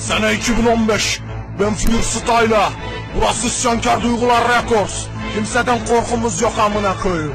Sene 2015. Ben Fear Style'a. Burası isyankar duygular records. Kimseden korkumuz yok amına koyayım.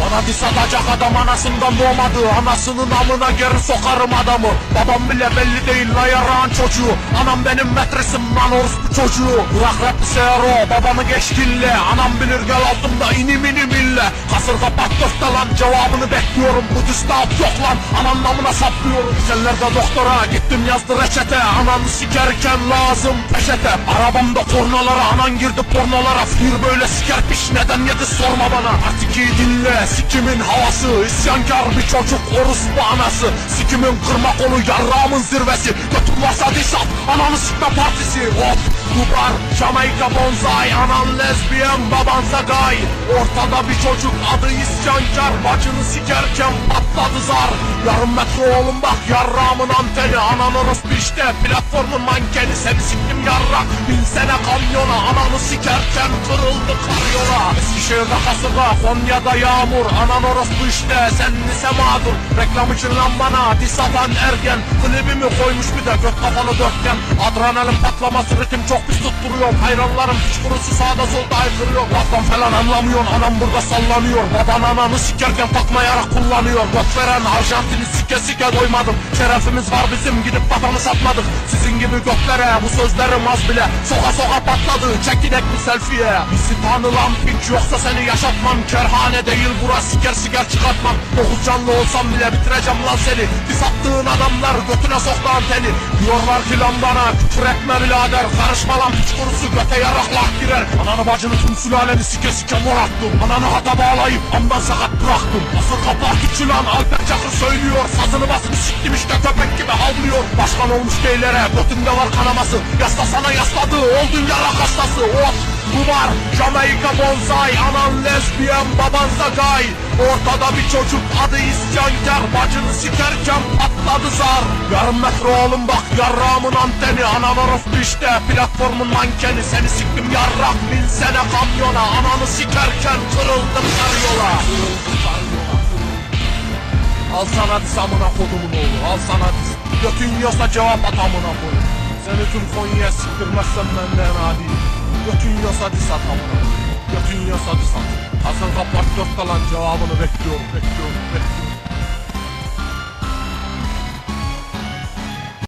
Bana diss atacak adam anasından doğmadı. Anasının amına geri sokarım adamı. Babam bile belli değil la yarağın çocuğu. Anam benim metresim lan orospu çocuğu. Bırak rap sero babamı geç dille Anam bilir gel altımda inim inim ille. Kasırga patlıkta lan cevabını bekliyorum. Bu düste at yok lan. Ananın amına saplıyorum. Sellerde doktora gittim yazdı reçete. Ananı sikerken lazım peşete. Arabamda kornalara anan girdi pornolara Fir böyle sikerpiş neden yedi sorma bana. Artık iyi dinle sikimin havası İsyankar bir çocuk orospu anası. Sikimin kırma kolu yarrağımın zirvesi. Götüm varsa at ananı sikme partisi. Hop dubar Jamaika bonsai Anan lezbiyen baban sagay Ortada bir çocuk adı isyankar. Bacını sikerken patladı zar. Yarım metre oğlum bak yarrağımın anteni. Anan orospu işte platformun mankeni. Seni siktim yarrak. Binsene kamyona Ananı sikerken kırıldı karyola Eskişehir'de kasırga Konya'da yağmur Anan orospu işte sen lise mağdur. Reklam için lan bana dis atan ergen. Klibimi koymuş bir de gök kafalı dörtgen. Adrenalin patlaması ritim çok pis tutturuyor. Hayranlarım piç kurusu sağda solda aykırıyor. Laftan falan anlamıyorsun anam burada sallanıyor. Baban ananı sikerken takmayarak kullanıyor. Göt veren Arjantin'i sike sike doymadım. Şerefimiz var bizim gidip vatanı satmadık. Sizin gibi göklere bu sözlerim az bile. Soka soka patladı çekinek bir selfie'ye. Bizi tanılan piç yoksa seni yaşatmam Kerhane değil burası siker siker çıkartmam. Dokuz canlı olsam bile bitireceğim lan seni. Dis attığın adamlar götüne soktu anteni. Diyorlar ki lan bana küfür etme birader. Karışma lan piç kurusu göte yaraklak girer. Ananı bacını tüm sülaleni sike sike mor attım Ananı hata bağlayıp amdan sakat bıraktım. Asıl kapak küçü lan Alper Çakır söylüyor. Sazını basmış siktim işte köpek gibi havlıyor. Başkan olmuş beylere götünde var kanaması. Yaslasana yasladı oldun yarak hastası. Of bu var Jamaika bonsai Anan lezbiyen baban sagay Ortada bir çocuk adı isyankar. Bacını sikerken patladı zar. Yarım metre oğlum bak yarrağımın anteni. Anan orospu işte platformun mankeni. Seni siktim yarrak binsene kamyona. Ananı sikerken kırıldım karyola Al sana diz amına kodumun oğlu al sana diz. Götün yiyorsa cevap at amına koyun Seni tüm Konya'ya siktirmezsem benden adi Götün yiyorsa diz at amına. Götün yiyorsa diz at Hasan dört kalan cevabını bekliyorum bekliyorum bekliyorum